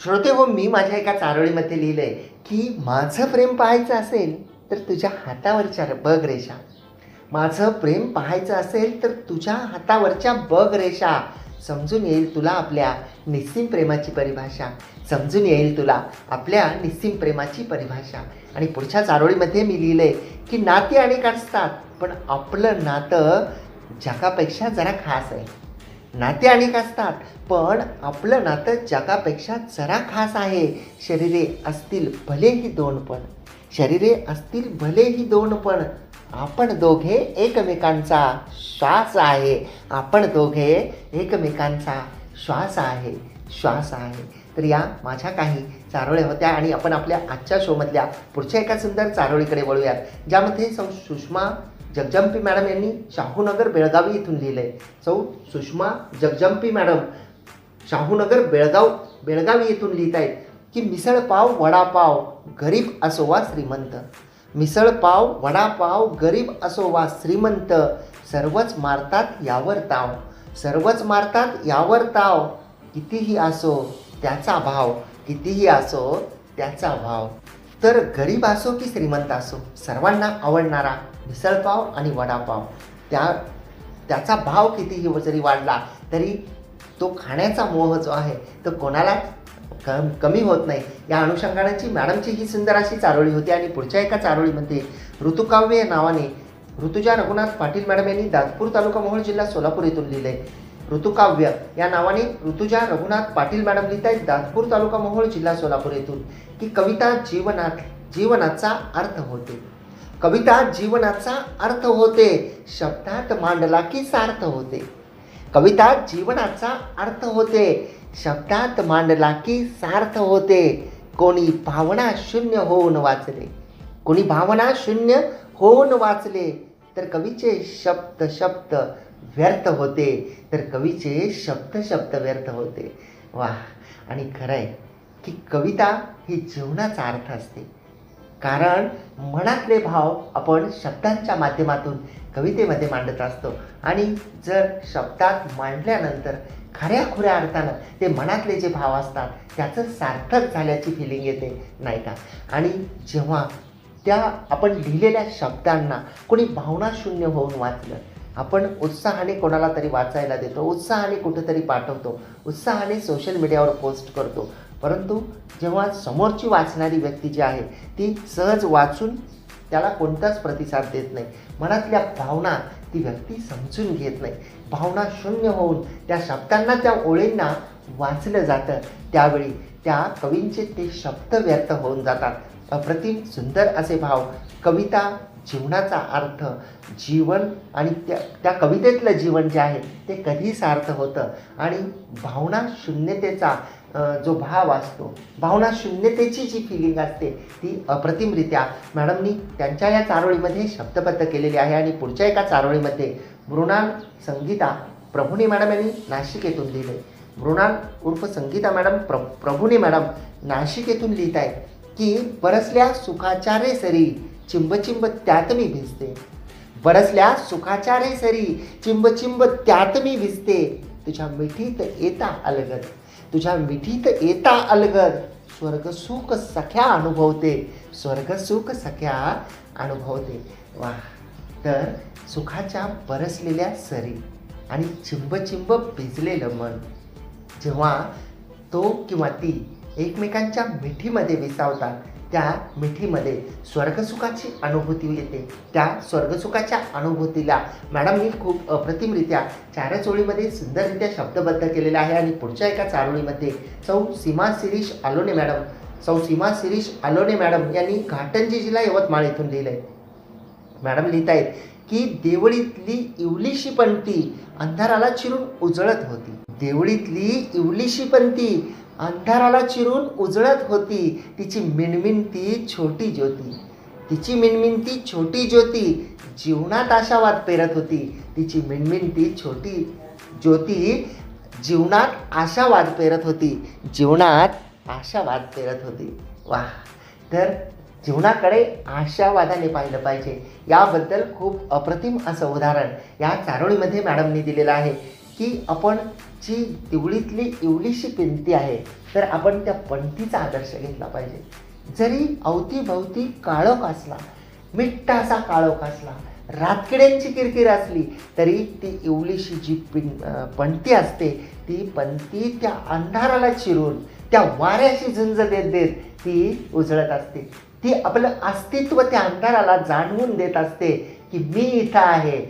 श्रोते हो मी माझ्या एका चारोळीमध्ये लिहिलं आहे की माझं प्रेम पाहायचं असेल तर तुझ्या हातावरच्या बघ रेषा. माझं प्रेम पाहायचं असेल तर तुझ्या हातावरच्या बघ रेषा. समजून येईल तुला आपल्या निस्सीम प्रेमाची परिभाषा. समजून येईल तुला आपल्या निस्सीम प्रेमाची परिभाषा. आणि पुढच्या चारोळीमध्ये मी लिहिलं आहे की नाती अनेक असतात पण आपलं नातं जगापेक्षा जरा खास आहे. नाते अनेक असतात पण आपलं नातं जगापेक्षा जरा खास आहे. शरीरे असतील भलेही दोन पण. शरीरे असतील भलेही दोन पण. आपण दोघे एकमेकांचा श्वास आहे. आपण दोघे एकमेकांचा श्वास आहे. श्वास आहे. तर या माझ्या काही चारोळ्या होत्या आणि आपण आपल्या आजच्या शोमधल्या पुढच्या एका सुंदर चारोळीकडे वळूयात ज्यामध्ये सौ सुषमा जगजंपी मॅडम यांनी शाहूनगर बेळगावी इथून आहे सौ सुषमा जगजंपी मॅडम शाहूनगर बेळगाव बेळगावी येथून लिहित आहेत की मिसळपाव वडापाव गरीब असो वा श्रीमंत. मिसळपाव वडापाव गरीब असो वा श्रीमंत. सर्वच मारतात यावर ताव. सर्वच मारतात यावर ताव. कितीही असो त्याचा भाव कितीही असो त्याचा भाव. तर गरीब असो की श्रीमंत असो सर्वांना आवडणारा मिसळपाव आणि वडापाव. त्या त्याचा भाव कितीही जरी वाढला तरी तो खाण्याचा मोह जो आहे तो कोणाला कम कमी होत नाही. या अनुषंगाची मॅडमची ही सुंदर अशी चारोळी होती आणि पुढच्या एका चारोळीमध्ये ऋतुकाव्य या नावाने ऋतुजा रघुनाथ पाटील मॅडम यांनी दादपूर तालुका मोहोळ जिल्हा सोलापूर येथून लिहिले. ऋतुकाव्य. या नावाने ऋतुजा रघुनाथ पाटील मॅडम लिहित आहेत दासपूर तालुका मोहोळ जिल्हा सोलापूर येथून. की कविता जीवनात जीवनाचा अर्थ होते. कविता जीवनाचा अर्थ होते. शब्दात मांडला की सार्थ होते. कविता जीवनाचा अर्थ होते. शब्दात मांडला की सार्थ होते. कोणी भावना शून्य होऊन वाचले. कोणी भावना शून्य होऊन वाचले. तर कवीचे शब्द शब्द व्यर्थ होते तर कवीचे शब्द शब्द व्यर्थ होते. वा आणि खरं आहे की कविता ही जीवनाचा अर्थ असते. कारण मनातले भाव आपण शब्दांच्या माध्यमातून कवितेमध्ये मांडत असतो. आणि जर शब्दात मांडल्यानंतर खऱ्या खुऱ्या अर्थानं ते मनातले जे भाव असतात त्याचं सार्थक झाल्याची फिलिंग येते नाही का? आणि जेव्हा त्या आपण लिहिलेल्या शब्दांना कोणी भावनाशून्य होऊन वाचलं आपण उत्साहाने कोणाला तरी वाचायला देतो उत्साहाने कुठेतरी पाठवतो उत्साहाने सोशल मीडियावर पोस्ट करतो. परंतु जेव्हा समोरची वाचणारी व्यक्ती जी आहे ती सहज वाचून त्याला कोणताच प्रतिसाद देत नाही. मनातल्या भावना ती व्यक्ती समजून घेत नाही. भावना शून्य होऊन त्या शब्दांना त्या ओळींना वाचलं जातं. त्यावेळी त्या कवींचे ते शब्द व्यर्थ होऊन जातात. अप्रतिम सुंदर असे भाव. कविता जीवनाचा अर्थ जीवन आणि त्या त्या कवितेतलं जीवन जे आहे ते कधी सार्थ होतं. आणि भावना शून्यतेचा जो भाव असतो भावना शून्यतेची जी फिलिंग असते ती अप्रतिमरित्या मॅडमनी त्यांच्या या चारोळीमध्ये शब्दबद्ध केलेली आहे आणि पुढच्या एका चारोळीमध्ये मृणाल संगीता प्रभुणी मॅडम यांनी नाशिक येथून लिहिले. मृणाल उर्फ संगीता मॅडम प्र प्रभुणी मॅडम नाशिक येथून लिहित आहेत की परसल्या सुखाच्या रे सरी चिंबचिंब त्यात मी भिजते. बरसल्या सुखाच्या रे सरी चिंबचिंब त्यात मी भिजते. तुझ्या मिठीत येता अलगद तुझ्या मिठीत येता अलगद. स्वर्गसुख सख्या अनुभवते स्वर्गसुख सख्या अनुभवते. वा तर सुखाच्या बरसलेल्या सरी आणि चिंबचिंब भिजलेलं मन. जेव्हा तो किंवा ती एकमेकांच्या मिठीमध्ये विसावतात त्या मिठीमध्ये स्वर्गसुखाची अनुभूती येते. त्या स्वर्गसुखाच्या अनुभूतीला मॅडमनी खूप अप्रतिमरित्या चारच ओळीमध्ये सुंदररित्या शब्दबद्ध केलेला आहे आणि पुढच्या एका चारोळीमध्ये सौ सीमा शिरीष आलोने मॅडम सौ सीमा शिरीष आलोने मॅडम यांनी घाटंजी जिल्हा यवतमाळ इथून लिहिलं आहे मॅडम लिहित आहेत की देवळीतली इवलीशी पंथी अंधाराला चिरून उजळत होती. देवळीतली इवलीशी पंथी अंधाराला चिरून उजळत होती. तिची मिणमिणती छोटी ज्योती. तिची मिणमिणती छोटी ज्योती जीवनात आशावाद पेरत होती. तिची मिणमिणती छोटी ज्योती जीवनात आशावाद पेरत होती. जीवनात आशावाद पेरत होती. वा तर जीवनाकडे आशावादाने पाहिलं पाहिजे. याबद्दल खूप अप्रतिम असं उदाहरण या चारोळीमध्ये मॅडमनी दिलेलं आहे की आपण जी दिवळीतली एवढीशी पिंती आहे तर आपण त्या पंथीचा आदर्श घेतला पाहिजे. जरी अवतीभवती काळोख असला मिठ्ठा असा काळोख असला रातकिड्यांची किरकिर असली तरी ती एवढीशी जी पिं अं, पणती असते ती पणती त्या अंधाराला चिरून त्या वाऱ्याशी झुंज देत देत ती उजळत असते. ती आपलं अस्तित्व त्या अंधाराला जाणवून देत असते की मी इथं आहे.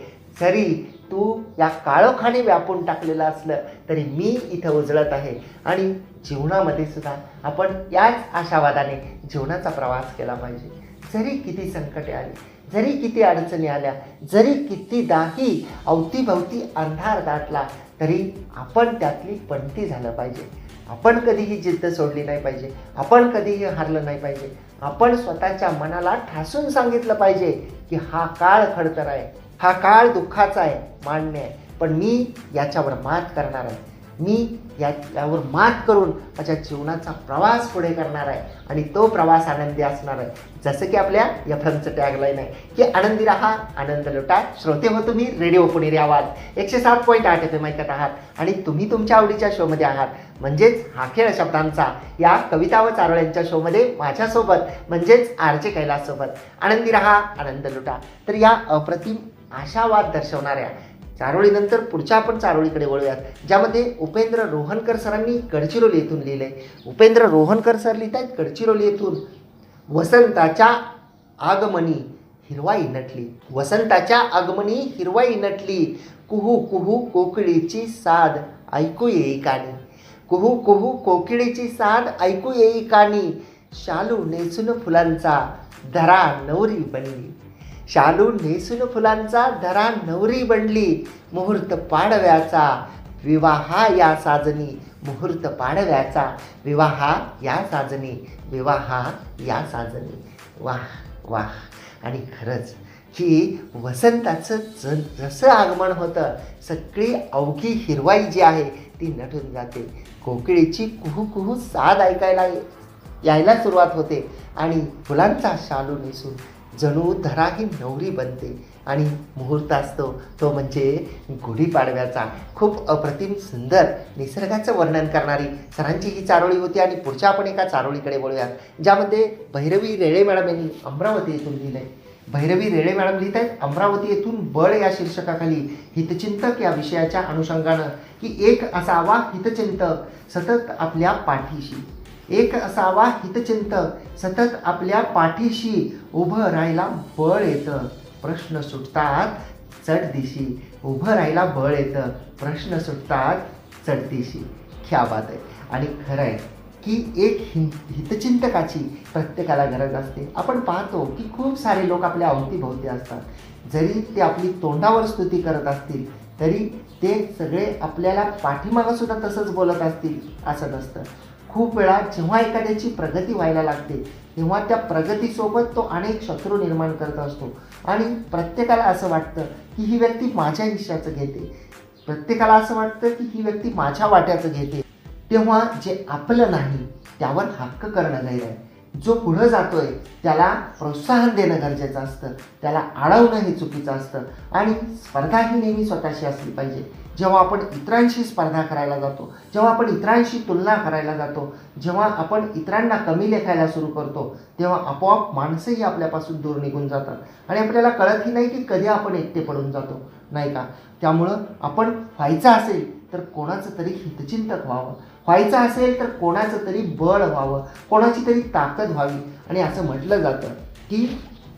जरी तू या काळोखाने व्यापून टाकलेलं असलं तरी मी इथं उजळत आहे. आणि जीवनामध्ये सुद्धा आपण याच आशावादाने जीवनाचा प्रवास केला पाहिजे. जरी किती संकटे आली जरी किती अडचणी आल्या जरी कितीदाही अवतीभवती अंधार दाटला तरी आपण त्यातली पणती झालं पाहिजे. आपण कधीही जिद्द सोडली नाही पाहिजे. आपण कधीही हारलं नाही पाहिजे. आपण स्वतःच्या मनाला ठासून सांगितलं पाहिजे की हा काळ खडतर आहे. हा काळ दुःखाचा आहे मान्य आहे. पण मी याच्यावर मात करणार आहे. मी या यावर मात करून माझ्या जीवनाचा प्रवास पुढे करणार आहे. आणि तो प्रवास आनंदी असणार आहे. जसं की आपल्या एफएमचं टॅगलाईन आहे की आनंदी राहा आनंद लुटा. श्रोते हो तुम्ही रेडिओ पुणेरी आवाज. एकशे सात पॉईंट आठ एफ एम ऐकत आहात. आणि तुम्ही तुमच्या आवडीच्या शोमध्ये आहात. म्हणजेच हा खेळ शब्दांचा. या कविता व चारोळ्यांच्या शोमध्ये माझ्यासोबत म्हणजेच आर जे कैलाससोबत आनंदी राहा आनंद लुटा. तर या अप्रतिम आशावाद दर्शवणाऱ्या. चारोळीनंतर पुढच्या आपण चारोळीकडे वळूयात. ज्यामध्ये उपेंद्र रोहनकर सरांनी गडचिरोली येथून लिहिलंय. उपेंद्र रोहनकर सर लिहित आहेत गडचिरोली येथून वसंताच्या आगमनी हिरवाई नटली. वसंताच्या आगमनी हिरवाई नटली. कुहू कुहू कोकिळीची साद ऐकू येई कानी. कुहू कुहू कोकिळीची साद ऐकू येई कानी. शालू नेसून फुलांचा धरा नवरी बनली. शालू नेसून फुलांचा धरा नवरी बनली. मुहूर्त पाडव्याचा विवाहा या साजनी. मुहूर्त पाडव्याचा विवाहा या साजनी. विवाहा या साजनी. वाह वाह. आणि खरंच की वसंताचं ज जसं आगमन होतं सगळी अवघी हिरवाई जी आहे ती नटून जाते. कोकिळीची कुहू कुहू साद ऐकायला यायला सुरुवात होते. आणि फुलांचा शालू नेसून जणू धरा ही नवरी बनते. आणि मुहूर्त असतो तो म्हणजे गुढीपाडव्याचा. खूप अप्रतिम सुंदर निसर्गाचं वर्णन करणारी सरांची ही चारोळी होती आणि पुढच्या आपण एका चारोळीकडे वळूयात ज्यामध्ये भैरवी रेळे मॅडम यांनी अमरावती येथून लिहिलंय. भैरवी रेळे मॅडम लिहित आहेत अमरावती येथून बळ या शीर्षकाखाली हितचिंतक या विषयाच्या अनुषंगानं की एक असावा हितचिंतक सतत आपल्या पाठीशी. एक असावा हितचिंतक सतत आपल्या पाठीशी उभं राहायला बळ येतं. प्रश्न सुटतात चढदिशी उभं राहायला बळ येतं. प्रश्न सुटतात चढदिशी ख्या बात आहे. आणि खरं आहे की एक हि हितचिंतकाची प्रत्येकाला गरज असते. आपण पाहतो की खूप सारे लोक आपल्या अवतीभोवती असतात. जरी ते आपली तोंडावर स्तुती करत असतील तरी ते सगळे आपल्याला पाठीमागं सुद्धा तसंच बोलत असतील असं नसतं. खूप वेळा जेव्हा एखाद्याची प्रगती व्हायला लागते तेव्हा त्या प्रगतीसोबत तो अनेक शत्रू निर्माण करत असतो. आणि प्रत्येकाला असं वाटतं की ही व्यक्ती माझ्या हिश्श्याचं घेते. प्रत्येकाला असं वाटतं की ही व्यक्ती माझ्या वाट्याचं घेते. तेव्हा जे आपलं नाही त्यावर हक्क करणं गैर आहे. जो पुढं जातोय त्याला प्रोत्साहन देणं गरजेचं असतं. त्याला अडवणं हे चुकीचं असतं. आणि स्पर्धा ही नेहमी स्वतःशी असली पाहिजे. जेव्हा आपण इतरांशी स्पर्धा करायला जातो जेव्हा आपण इतरांशी तुलना करायला जातो जेव्हा आपण इतरांना कमी लेखायला सुरू करतो तेव्हा आपोआप माणसंही आपल्यापासून दूर निघून जातात. आणि आपल्याला कळतही नाही की कधी आपण एकटे पडून जातो नाही का? त्यामुळं आपण व्हायचं असेल तर कोणाचं तरी हितचिंतक व्हावं. व्हायचं असेल तर कोणाचं तरी बळ व्हावं कोणाची तरी ताकद व्हावी. आणि असं म्हटलं जातं की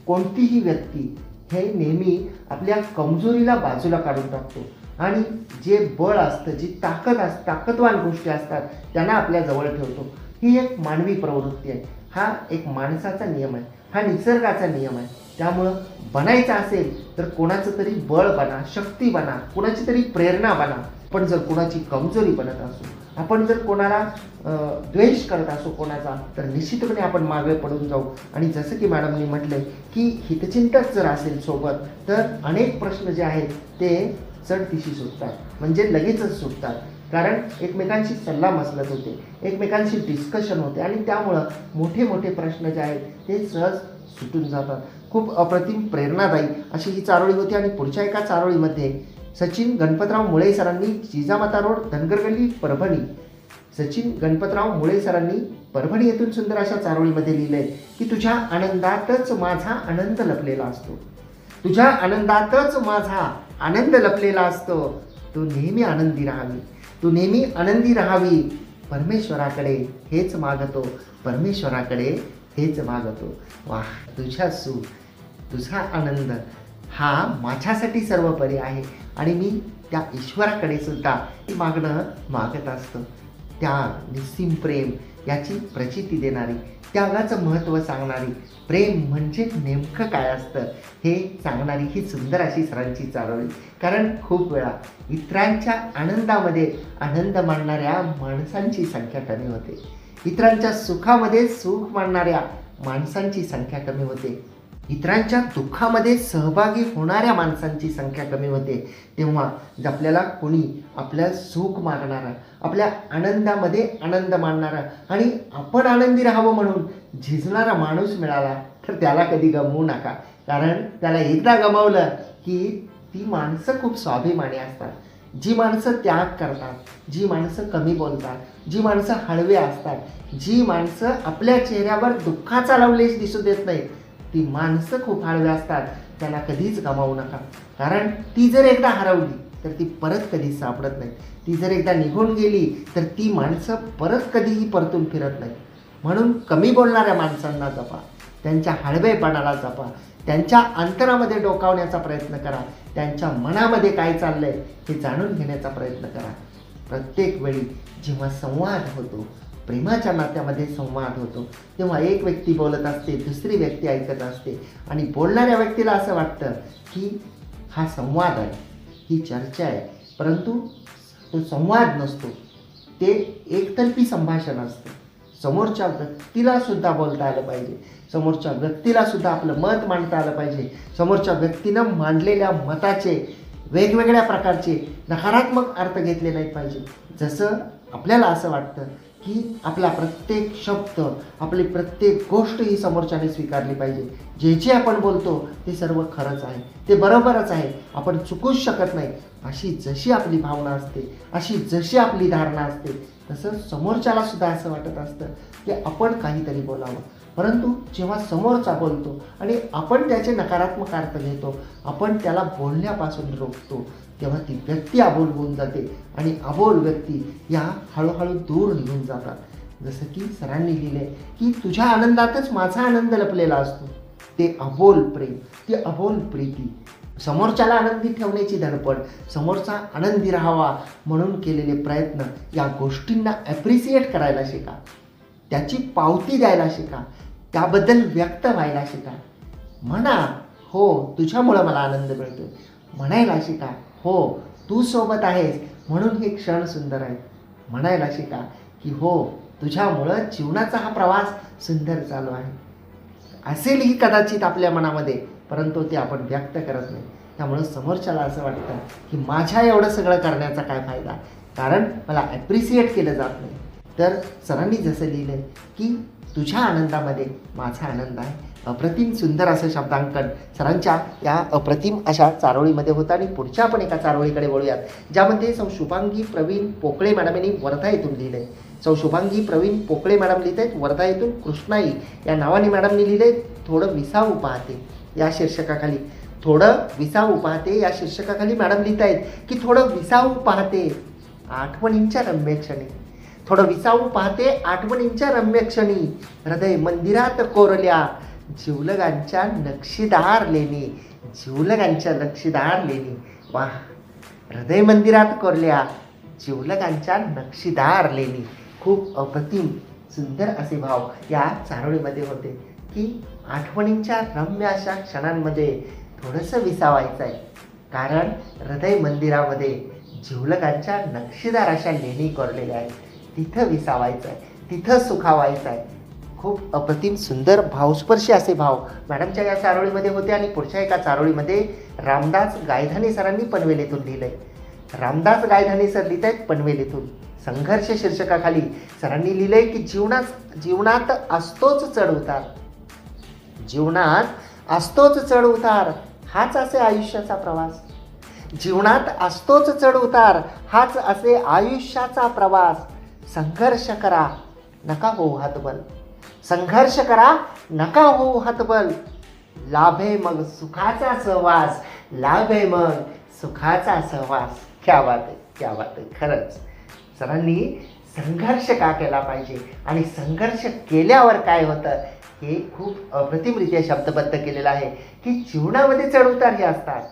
कोणतीही व्यक्ती हे नेहमी आपल्या कमजोरीला बाजूला काढून टाकतो. आणि जे बळ असतं जी ताकद अस ताकदवान गोष्टी असतात त्यांना आपल्या जवळ ठेवतो. ही एक मानवी प्रवृत्ती आहे. हा एक माणसाचा नियम आहे. हा निसर्गाचा नियम आहे. त्यामुळं बनायचं असेल तर कोणाचं तरी बळ बना शक्ती बना कोणाची तरी प्रेरणा बना. पण जर कोणाची कमजोरी बनत असू आपण जर कोणाला द्वेष करत असू कोणाचा तर निश्चितपणे आपण मागे पडून जाऊ. आणि जसं की मॅडमनी म्हटले की हितचिंतक जर असेल सोबत तर अनेक प्रश्न जे आहेत ते चढदिशी सुटतात म्हणजे लगेचच सुटतात. कारण एकमेकांशी सल्ला मसलत होते. एकमेकांशी डिस्कशन होते. आणि त्यामुळं मोठे मोठे प्रश्न जे आहेत ते सहज सुटून जातात. खूप अप्रतिम प्रेरणादायी अशी ही चारोळी होती. आणि पुढच्या एका चारोळीमध्ये सचिन गणपतराव मुळे सरांनी जिजामाता रोड धनगर गल्ली परभणी. सचिन गणपतराव मुळे सरांनी परभणी येथून सुंदर अशा चारोळीमध्ये लिहिलंय की तुझ्या आनंदातच माझा आनंद लपलेला असतो. तुझ्या आनंदातच माझा आनंद लपलेला असतो. तू नेहमी आनंदी राहावी. तू नेहमी आनंदी राहावी. परमेश्वराकडे हेच मागतो. परमेश्वराकडे हेच मागतो. वा तुझ्या सुख तुझा आनंद हा माझ्यासाठी सर्वपरी आहे. आणि मी त्या ईश्वराकडे सुद्धा मागणं मागत असतो. त्या निस्सीम प्रेम याची प्रचिती देणारी त्यागाचं महत्त्व सांगणारी प्रेम म्हणजे नेमकं काय असतं हे सांगणारी ही सुंदर अशी सरांची चालवली कारण खूप वेळा इतरांच्या आनंदामध्ये आनंद मानणाऱ्या माणसांची संख्या कमी होते. इतरांच्या सुखामध्ये सुख मानणाऱ्या माणसांची संख्या कमी होते. इतरांच्या दुःखामध्ये सहभागी होणाऱ्या माणसांची संख्या कमी होते. तेव्हा जर आपल्याला कोणी आपल्या सुख मागणारा आपल्या आनंदामध्ये आनंद मानणारा आणि आपण आनंदी राहावं म्हणून झिजणारा माणूस मिळाला तर त्याला कधी गमवू नका. कारण त्याला एकदा गमावलं की ती माणसं खूप स्वाभिमानी असतात. जी माणसं त्याग करतात जी माणसं कमी बोलतात जी माणसं हळवे असतात जी माणसं आपल्या चेहऱ्यावर दुःखाचा लावलेच दिसू देत नाहीत ती माणसं खूप हळवे असतात. त्यांना कधीच गमावू नका. कारण ती जर एकदा हरवली तर ती परत कधीच सापडत नाही. ती जर एकदा निघून गेली तर ती माणसं परत कधीही परतून फिरत नाही म्हणून कमी बोलणाऱ्या माणसांना जपा. त्यांच्या हळवेपणाला जपा. त्यांच्या अंतरामध्ये डोकावण्याचा प्रयत्न करा. त्यांच्या मनामध्ये काय चाललंय हे जाणून घेण्याचा प्रयत्न करा. प्रत्येक वेळी जेव्हा संवाद होतो प्रेमाच्या नात्यामध्ये संवाद होतो. तेव्हा एक व्यक्ती बोलत असते दुसरी व्यक्ती ऐकत असते. आणि बोलणाऱ्या व्यक्तीला असं वाटतं की हा संवाद आहे ही चर्चा आहे. परंतु तो संवाद नसतो. ते एकतर्फी संभाषण असतं. समोरच्या व्यक्तीला सुद्धा बोलता आलं पाहिजे. समोरच्या व्यक्तीला सुद्धा आपलं मत मांडता आलं पाहिजे. समोरच्या व्यक्तीनं मांडलेल्या मताचे वेगवेगळ्या प्रकारचे नकारात्मक अर्थ घेतले नाही पाहिजे. जसं आपल्याला असं वाटतं की आपला प्रत्येक शब्द आपली प्रत्येक गोष्ट ही समोरच्याने स्वीकारली पाहिजे. जे जे आपण बोलतो ते सर्व खरंच आहे. ते बरोबरच आहे. आपण चुकूच शकत नाही. अशी जशी आपली भावना असते अशी जशी आपली धारणा असते तसं समोरच्याला सुद्धा असं वाटत असतं की आपण काहीतरी बोलावं. परंतु जेव्हा समोरचा बोलतो आणि आपण त्याचे नकारात्मक अर्थ घेतो आपण त्याला बोलण्यापासून रोखतो. तेव्हा ती व्यक्ती अबोल होऊन जाते आणि अबोल व्यक्ती या हळूहळू दूर निघून जातात. जसं की सरांनी लिहिले की तुझ्या आनंदातच माझा आनंद लपलेला असतो. ते अबोल प्रेम ते अबोल प्रीती. समोरच्याला आनंदी ठेवण्याची धडपड समोरचा आनंदी राहावा म्हणून केलेले प्रयत्न या गोष्टींना ॲप्रिसिएट करायला शिका. त्याची पावती द्यायला शिका. त्याबद्दल व्यक्त व्हायला शिका. म्हणा हो तुझ्यामुळं मला आनंद मिळतो म्हणायला शिका. हो तू सोबत आहेस म्हणून हे क्षण सुंदर आहेत. म्हणायला शिका की हो तुझ्यामुळं जीवनाचा हा प्रवास सुंदर चालू आहे. असेलही कदाचित आपल्या मनामध्ये परंतु ते आपण व्यक्त करत नाही. त्यामुळं समोरच्याला असं वाटतं की माझ्या एवढं सगळं करण्याचा काय फायदा? कारण मला ॲप्रिसिएट केलं जात नाही. तर सरांनी जसं लिहिलं आहे की तुझ्या आनंदामध्ये माझा आनंद आहे. अप्रतिम सुंदर असं शब्दांकन सरांच्या या अप्रतिम अशा चारोळीमध्ये होतं आणि पुढच्या आपण एका चारोळीकडे वळूयात. ज्यामध्ये सौ शुभांगी प्रवीण पोकळे मॅडम यांनी वर्धा येथून लिहिलं. आहे सौ शुभांगी प्रवीण पोकळे मॅडम लिहित आहेत वर्धा येथून कृष्णाई या नावाने मॅडमनी लिहिले थोडं विसावू पाहते या शीर्षकाखाली. थोडं विसावू पाहते या शीर्षकाखाली मॅडम लिहित आहेत की थोडं विसावू पाहते. आठवणींच्या रम्य क्षणी. थोडं विसावू पाहते. आठवणींच्या रम्य क्षणी. हृदय मंदिरात कोरल्या. जिवलगांच्या नक्षीदार लेणी. जिवलगांच्या नक्षीदार लेणी. वा हृदय मंदिरात कोरल्या. जिवलगांच्या नक्षीदार लेणी. खूप अप्रतिम सुंदर असे भाव या चारोळीमध्ये होते. की आठवणींच्या रम्य अशा क्षणांमध्ये थोडंसं विसावायचं आहे कारण हृदय मंदिरामध्ये जिवलगांच्या नक्षीदार अशा लेणी कोरलेल्या आहेत. तिथं विसावायचं आहे तिथं सुखावायचं आहे खूप अप्रतिम सुंदर भावस्पर्शी असे भाव मॅडमच्या या चारोळीमध्ये होते आणि पुढच्या एका चारोळीमध्ये रामदास गायधाने सरांनी पनवेलीतून लिहिलंय. रामदास गायधाने सर लिहित आहेत पनवेलीतून. संघर्ष शीर्षकाखाली सरांनी लिहिलंय की जीवनात जीवनात असतोच चढ उतार. जीवनात असतोच चढ उतार हाच असे आयुष्याचा प्रवास. जीवनात असतोच चढ उतार हाच असे आयुष्याचा प्रवास. संघर्ष करा नका होऊ हातबल संघर्ष करा नका होऊ हातबल लाभे मग सुखाचा सहवास लाभे मग सुखाचा सहवास क्या बात आहे क्या बात आहे खरंच सरांनी संघर्ष का केला पाहिजे आणि संघर्ष केल्यावर काय होतं हे खूप अप्रतिमरित्या शब्दबद्ध केलेलं आहे की जीवनामध्ये चढउतार हे असतात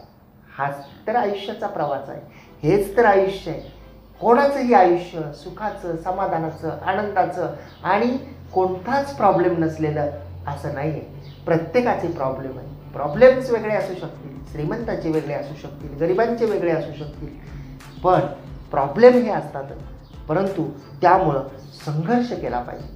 हाच तर आयुष्याचा प्रवास आहे हेच तर आयुष्य आहे कोणाचंही आयुष्य सुखाचं समाधानाचं आनंदाचं आणि कोणताच प्रॉब्लेम नसलेलं असं नाही आहे प्रत्येकाचे प्रॉब्लेम आहे प्रॉब्लेम्स वेगळे असू शकतील. श्रीमंताचे वेगळे असू शकतील. गरिबांचे वेगळे असू शकतील. पण प्रॉब्लेम हे असतातच परंतु त्यामुळं संघर्ष केला पाहिजे.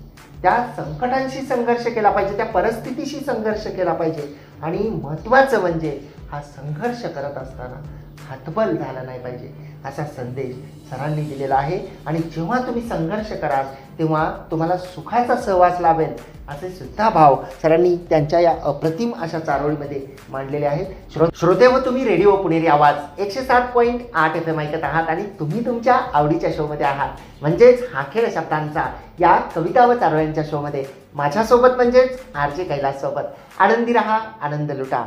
त्या संकटांशी संघर्ष केला पाहिजे. त्या परिस्थितीशी संघर्ष केला पाहिजे. आणि महत्त्वाचं म्हणजे हा संघर्ष करत असताना हातबल झाला नाही पाहिजे. असा संदेश सरांनी दिलेला आहे. आणि जेव्हा तुम्ही संघर्ष कराल तेव्हा तुम्हाला सुखाचा सहवास लाभेल असे सुद्धा भाव सरांनी त्यांच्या या अप्रतिम अशा चारोळीमध्ये मांडलेले आहेत. श्रो श्रोते व तुम्ही रेडिओ पुणेरी आवाज एकशे सात पॉईंट आठ एफ एम ऐकत आहात आणि तुम्ही तुमच्या आवडीच्या शोमध्ये आहात. म्हणजेच हा खेळ शब्दांचा या कविता व चारोळ्यांच्या शोमध्ये माझ्यासोबत म्हणजेच आर जे कैलाससोबत. आनंदी रहा आनंद लुटा.